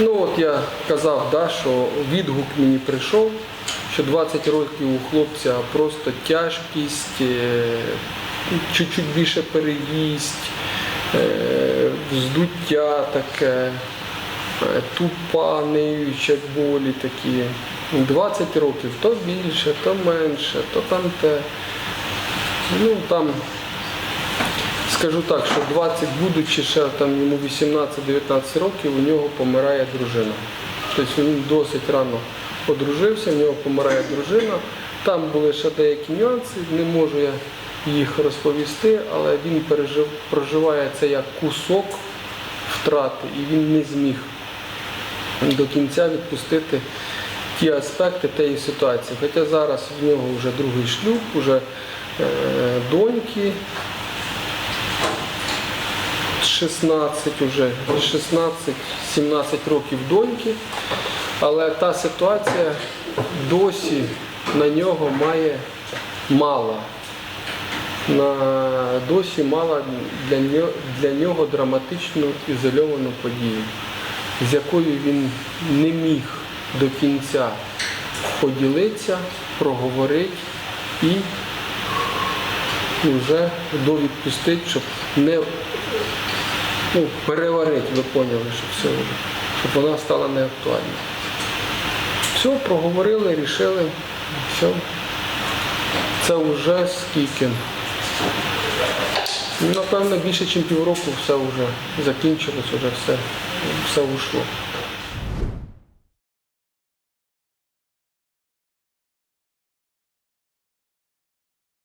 Ну от я казав, да, що відгук мені прийшов, що 20 років у хлопця просто тяжкість, е, чуть-чуть більше переїсть, е, вздуття таке, е, тупа, ниюча болі такі. 20 років, то більше, то менше, то там те. Ну там Скажу так, що 20, будучи ще там йому 18-19 років, у нього помирає дружина. Тобто він досить рано одружився, в нього помирає дружина. Там були ще деякі нюанси, не можу я їх розповісти, але він пережив, проживає це як кусок втрати, і він не зміг до кінця відпустити ті аспекти тієї ситуації. Хоча зараз в нього вже другий шлюб, вже е, доньки, 16 уже, 16-17 років доньки, але та ситуація досі на нього має мало. На досі мала для нього, для нього драматичну ізольовану подію, з якою він не міг до кінця поділитися, проговорити і вже довідпустити, щоб не ну, переварити, ви поняли, що все, щоб вона стала неактуальною. Все, проговорили, рішили, все. Це вже скільки. Напевно, більше, ніж півроку все вже закінчилось, вже все, все ушло.